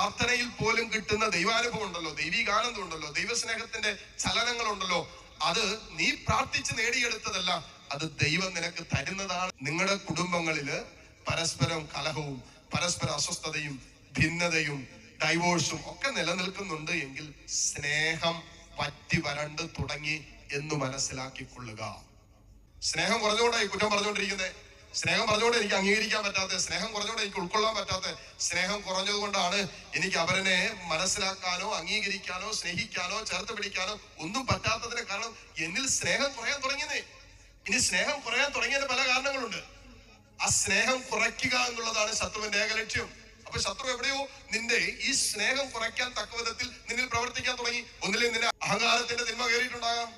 പ്രാർത്ഥനയിൽ പോലും കിട്ടുന്ന ദൈവാനുഭവം ഉണ്ടല്ലോ ദൈവികാനന്ദം ഉണ്ടല്ലോ ദൈവസ്നേഹത്തിന്റെ ചലനങ്ങളുണ്ടല്ലോ അത് നീ പ്രാർത്ഥിച്ച് നേടിയെടുത്തതല്ല അത് ദൈവം നിനക്ക് തരുന്നതാണ്. നിങ്ങളുടെ കുടുംബങ്ങളിൽ പരസ്പരം കലഹവും പരസ്പര അസ്വസ്ഥതയും ഭിന്നതയും ഡൈവോഴ്സും ഒക്കെ നിലനിൽക്കുന്നുണ്ട് എങ്കിൽ സ്നേഹം പറ്റി വരണ്ട് തുടങ്ങി എന്ന് മനസ്സിലാക്കിക്കൊള്ളുക. സ്നേഹം കുറഞ്ഞുകൊണ്ടായി കുറ്റം പറഞ്ഞുകൊണ്ടിരിക്കുന്നത്. സ്നേഹം പറഞ്ഞുകൊണ്ട് എനിക്ക് അംഗീകരിക്കാൻ പറ്റാത്ത സ്നേഹം കുറഞ്ഞുകൊണ്ട് എനിക്ക് ഉൾക്കൊള്ളാൻ പറ്റാത്ത സ്നേഹം കുറഞ്ഞതുകൊണ്ടാണ് എനിക്ക് അവരനെ മനസ്സിലാക്കാനോ അംഗീകരിക്കാനോ സ്നേഹിക്കാനോ ചേർത്ത് പിടിക്കാനോ ഒന്നും പറ്റാത്തതിന് കാരണം എന്നിൽ സ്നേഹം കുറയാൻ തുടങ്ങിയതേ ഇനി സ്നേഹം കുറയാൻ തുടങ്ങിയതിന് പല കാരണങ്ങളുണ്ട്. ആ സ്നേഹം കുറയ്ക്കുക എന്നുള്ളതാണ് ശത്രുവിന്റെ ഏക ലക്ഷ്യം. അപ്പൊ ശത്രു എവിടെയോ നിന്റെ ഈ സ്നേഹം കുറയ്ക്കാൻ തക്ക വിധത്തിൽ നിന്നിൽ പ്രവർത്തിക്കാൻ തുടങ്ങി. ഒന്നിലെ നിന്റെ അഹങ്കാരത്തിന്റെ തിന്മ കയറിയിട്ടുണ്ടാകാം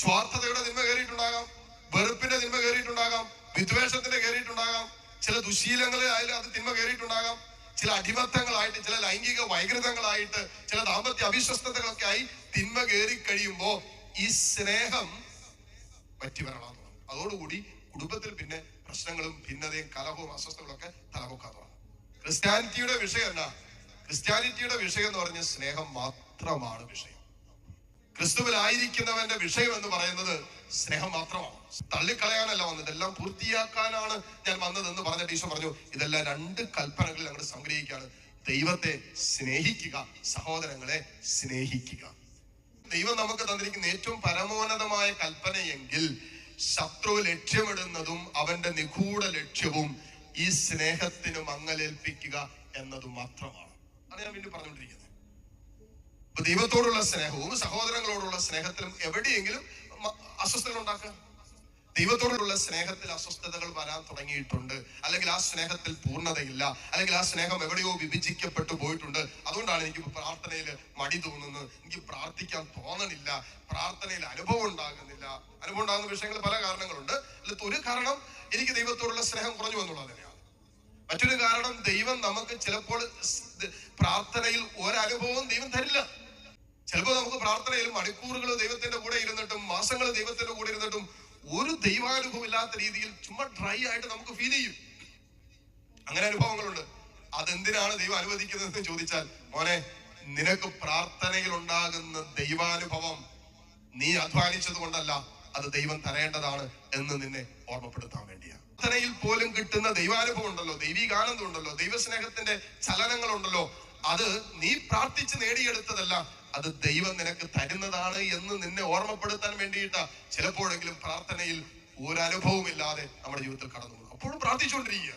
സ്വാർത്ഥതയുടെ തിന്മ കയറിയിട്ടുണ്ടാകാം വെറുപ്പിന്റെ തിന്മ കയറിയിട്ടുണ്ടാകാം വിദ്വേഷത്തിന്റെ കയറിയിട്ടുണ്ടാകാം. ചില ദുശീലങ്ങളിൽ ആയാലും അത് തിന്മ കയറിയിട്ടുണ്ടാകാം. ചില അടിമത്തങ്ങളായിട്ട് ചില ലൈംഗിക വൈകൃതങ്ങളായിട്ട് ചില ദാമ്പത്യ അവിശ്വസ്തതകളൊക്കെ ആയി തിന്മ കയറി കഴിയുമ്പോ ഈ സ്നേഹം പറ്റി വരണം അതോടുകൂടി കുടുംബത്തിൽ പിന്നെ പ്രശ്നങ്ങളും ഭിന്നതയും കലഹവും അസ്വസ്ഥകളും ഒക്കെ തലമുക്കാൻ തുടങ്ങും. ക്രിസ്ത്യാനിറ്റിയുടെ വിഷയം എന്നാ? ക്രിസ്ത്യാനിറ്റിയുടെ വിഷയം എന്ന് പറഞ്ഞ സ്നേഹം മാത്രമാണ് വിഷയം. ക്രിസ്തുവിലായിരിക്കുന്നവന്റെ വിഷയം എന്ന് പറയുന്നത് സ്നേഹം മാത്രമാണ്. തള്ളിക്കളയാനല്ല വന്നത്. എല്ലാം പൂർത്തിയാക്കാനാണ് ഞാൻ വന്നത് എന്ന് പറഞ്ഞിട്ട് പറഞ്ഞു ഇതെല്ലാം രണ്ട് കൽപ്പനകളിൽ അങ്ങോട്ട് സംഗ്രഹിക്കുകയാണ്. ദൈവത്തെ സ്നേഹിക്കുക സഹോദരങ്ങളെ സ്നേഹിക്കുക. ദൈവം നമുക്ക് തന്നിരിക്കുന്ന ഏറ്റവും പരമോന്നതമായ കൽപ്പനയെങ്കിൽ ശത്രു ലക്ഷ്യമിടുന്നതും അവന്റെ നിഗൂഢ ലക്ഷ്യവും ഈ സ്നേഹത്തിന് മങ്ങലേൽപ്പിക്കുക എന്നതും മാത്രമാണ്. അത് ഞാൻ വീണ്ടും പറഞ്ഞുകൊണ്ടിരിക്കുന്നത്. ഇപ്പൊ ദൈവത്തോടുള്ള സ്നേഹവും സഹോദരങ്ങളോടുള്ള സ്നേഹത്തിലും എവിടെയെങ്കിലും അസ്വസ്ഥതകൾ ഉണ്ടാക്കുക. ദൈവത്തോടുള്ള സ്നേഹത്തിൽ അസ്വസ്ഥതകൾ വരാൻ തുടങ്ങിയിട്ടുണ്ട്. അല്ലെങ്കിൽ ആ സ്നേഹത്തിൽ പൂർണതയില്ല. അല്ലെങ്കിൽ ആ സ്നേഹം എവിടെയോ വിഭജിക്കപ്പെട്ടു പോയിട്ടുണ്ട്. അതുകൊണ്ടാണ് എനിക്ക് പ്രാർത്ഥനയിൽ മടി തോന്നുന്നത്. എനിക്ക് പ്രാർത്ഥിക്കാൻ തോന്നണില്ല. പ്രാർത്ഥനയിൽ അനുഭവം ഉണ്ടാകുന്നില്ല. അനുഭവം ഉണ്ടാകുന്ന വിഷയങ്ങൾ പല കാരണങ്ങളുണ്ട്. അതിൽ ഒരു കാരണം എനിക്ക് ദൈവത്തോടുള്ള സ്നേഹം കുറഞ്ഞു എന്നുള്ളത് തന്നെയാണ്. മറ്റൊരു കാരണം ദൈവം നമുക്ക് ചിലപ്പോൾ പ്രാർത്ഥനയിൽ ഒരനുഭവവും ദൈവം തരില്ല. ചിലപ്പോൾ നമുക്ക് പ്രാർത്ഥനയിൽ മണിക്കൂറുകൾ ദൈവത്തിന്റെ കൂടെ ഇരുന്നിട്ടും മാസങ്ങൾ ദൈവത്തിന്റെ കൂടെ ഇരുന്നിട്ടും ഒരു ദൈവാനുഭവം ഇല്ലാത്ത രീതിയിൽ ചുമ്മാ ഡ്രൈ ആയിട്ട് നമുക്ക് ഫീൽ ചെയ്യും. അങ്ങനെ അനുഭവങ്ങളുണ്ട്. അതെന്തിനാണ് ദൈവം അനുവദിക്കുന്നതെന്ന് ചോദിച്ചാൽ മോനെ നിനക്ക് പ്രാർത്ഥനയിൽ ഉണ്ടാകുന്ന ദൈവാനുഭവം നീ അധ്വാനിച്ചത് കൊണ്ടല്ല അത് ദൈവം തരേണ്ടതാണ് എന്ന് നിന്നെ ഓർമ്മപ്പെടുത്താൻ വേണ്ടിയാണ് പ്രാർത്ഥനയിൽ പോലും കിട്ടുന്ന ദൈവാനുഭവം ഉണ്ടല്ലോ ദൈവികാനന്ദം ഉണ്ടല്ലോ ദൈവസ്നേഹത്തിന്റെ ചലനങ്ങളുണ്ടല്ലോ അത് നീ പ്രാർത്ഥിച്ച് നേടിയെടുത്തതല്ല. അത് ദൈവം നിനക്ക് തരുന്നതാണ് എന്ന് നിന്നെ ഓർമ്മപ്പെടുത്താൻ വേണ്ടിയിട്ടാ. ചിലപ്പോഴെങ്കിലും പ്രാർത്ഥനയിൽ ഒരു ഇല്ലാതെ നമ്മുടെ ജീവിതത്തിൽ കടന്നു അപ്പോഴും പ്രാർത്ഥിച്ചുകൊണ്ടിരിക്കുക.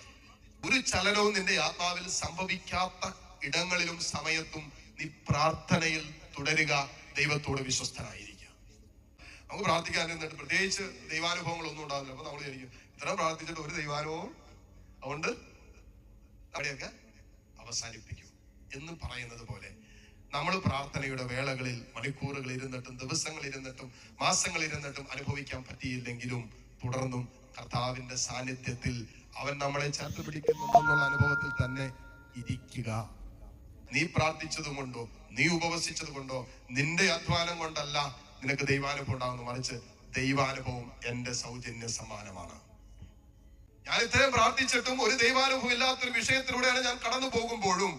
ഒരു ചലനവും നിന്റെ ആത്മാവിൽ സംഭവിക്കാത്ത ഇടങ്ങളിലും സമയത്തും നീ പ്രാർത്ഥനയിൽ തുടരുക. ദൈവത്തോട് വിശ്വസ്തനായിരിക്കുക. നമുക്ക് പ്രാർത്ഥിക്കാൻ നിന്നിട്ട് പ്രത്യേകിച്ച് ദൈവാനുഭവങ്ങൾ ഒന്നും ഉണ്ടാവില്ല. അപ്പൊ നമ്മൾ വിചാരിക്കും ഇത്ര പ്രാർത്ഥിച്ചിട്ട് ഒരു ദൈവാനുഭവം? അതുകൊണ്ട് അവിടെയൊക്കെ അവസാനിപ്പിക്കും. എന്ന് പറയുന്നത് പോലെ നമ്മൾ പ്രാർത്ഥനയുടെ വേളകളിൽ മണിക്കൂറുകൾ ഇരുന്നിട്ടും ദിവസങ്ങൾ ഇരുന്നിട്ടും മാസങ്ങൾ ഇരുന്നിട്ടും അനുഭവിക്കാൻ പറ്റിയില്ലെങ്കിലും തുടർന്നും കർത്താവിന്റെ സാന്നിധ്യത്തിൽ അവൻ നമ്മളെ ചേർത്ത് പിടിക്കുന്നുണ്ടെന്നുള്ള അനുഭവത്തിൽ തന്നെ ഇരിക്കുക. നീ പ്രാർത്ഥിച്ചതുകൊണ്ടോ നീ ഉപവസിച്ചത് കൊണ്ടോ നിന്റെ അധ്വാനം കൊണ്ടല്ല നിനക്ക് ദൈവാനുഭവം ഉണ്ടാകുന്നു മറിച്ച് ദൈവാനുഭവം എന്റെ സൗജന്യ സമ്മാനമാണ്. ഞാൻ ഇത്രയും പ്രാർത്ഥിച്ചിട്ടും ഒരു ദൈവാനുഭവം ഇല്ലാത്തൊരു വിഷയത്തിലൂടെയാണ് ഞാൻ കടന്നു പോകുമ്പോഴും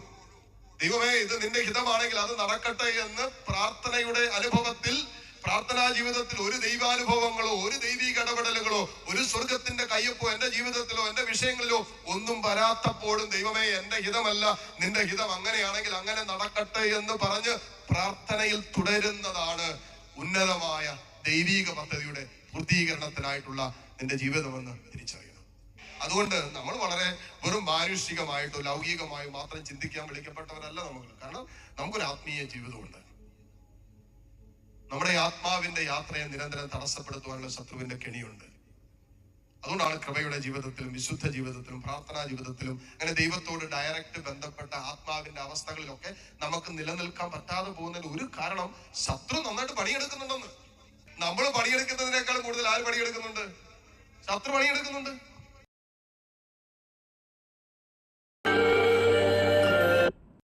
ദൈവമേ ഇത് നിന്റെ ഹിതമാണെങ്കിൽ അത് നടക്കട്ടെ എന്ന് പ്രാർത്ഥനയുടെ അനുഭവത്തിൽ പ്രാർത്ഥനാ ജീവിതത്തിൽ ഒരു ദൈവാനുഭവങ്ങളോ ഒരു ദൈവിക ഇടപെടലുകളോ ഒരു സ്വർഗത്തിന്റെ കയ്യൊപ്പോ എന്റെ ജീവിതത്തിലോ എന്റെ വിഷയങ്ങളിലോ ഒന്നും വരാത്തപ്പോഴും ദൈവമേ എന്റെ ഹിതമല്ല നിന്റെ ഹിതം അങ്ങനെയാണെങ്കിൽ അങ്ങനെ നടക്കട്ടെ എന്ന് പറഞ്ഞ് പ്രാർത്ഥനയിൽ തുടരുന്നതാണ് ഉന്നതമായ ദൈവീക പദ്ധതിയുടെ പൂർത്തീകരണത്തിനായിട്ടുള്ള നിന്റെ ജീവിതമെന്ന് തിരിച്ചറിയണം അതുകൊണ്ട് നമ്മൾ വളരെ വെറും മാനുഷികമായിട്ടോ ലൗകികമായോ മാത്രം ചിന്തിക്കാൻ വിളിക്കപ്പെട്ടവരല്ല നമുക്ക് കാരണം നമുക്കൊരു ആത്മീയ ജീവിതമുണ്ട്. നമ്മുടെ ആത്മാവിന്റെ യാത്രയെ നിരന്തരം തടസ്സപ്പെടുത്തുവാനുള്ള ശത്രുവിന്റെ കെണിയുണ്ട്. അതുകൊണ്ടാണ് കൃപയുടെ ജീവിതത്തിലും വിശുദ്ധ ജീവിതത്തിലും പ്രാർത്ഥനാ ജീവിതത്തിലും അങ്ങനെ ദൈവത്തോട് ഡയറക്റ്റ് ബന്ധപ്പെട്ട ആത്മാവിന്റെ അവസ്ഥകളിലൊക്കെ നമുക്ക് നിലനിൽക്കാൻ പറ്റാതെ പോകുന്നതിന് ഒരു കാരണം ശത്രു നന്നായിട്ട് പണിയെടുക്കുന്നുണ്ടെന്ന്. നമ്മൾ പണിയെടുക്കുന്നതിനേക്കാൾ കൂടുതൽ ആര് പണിയെടുക്കുന്നുണ്ട്? ശത്രു പണിയെടുക്കുന്നുണ്ട്.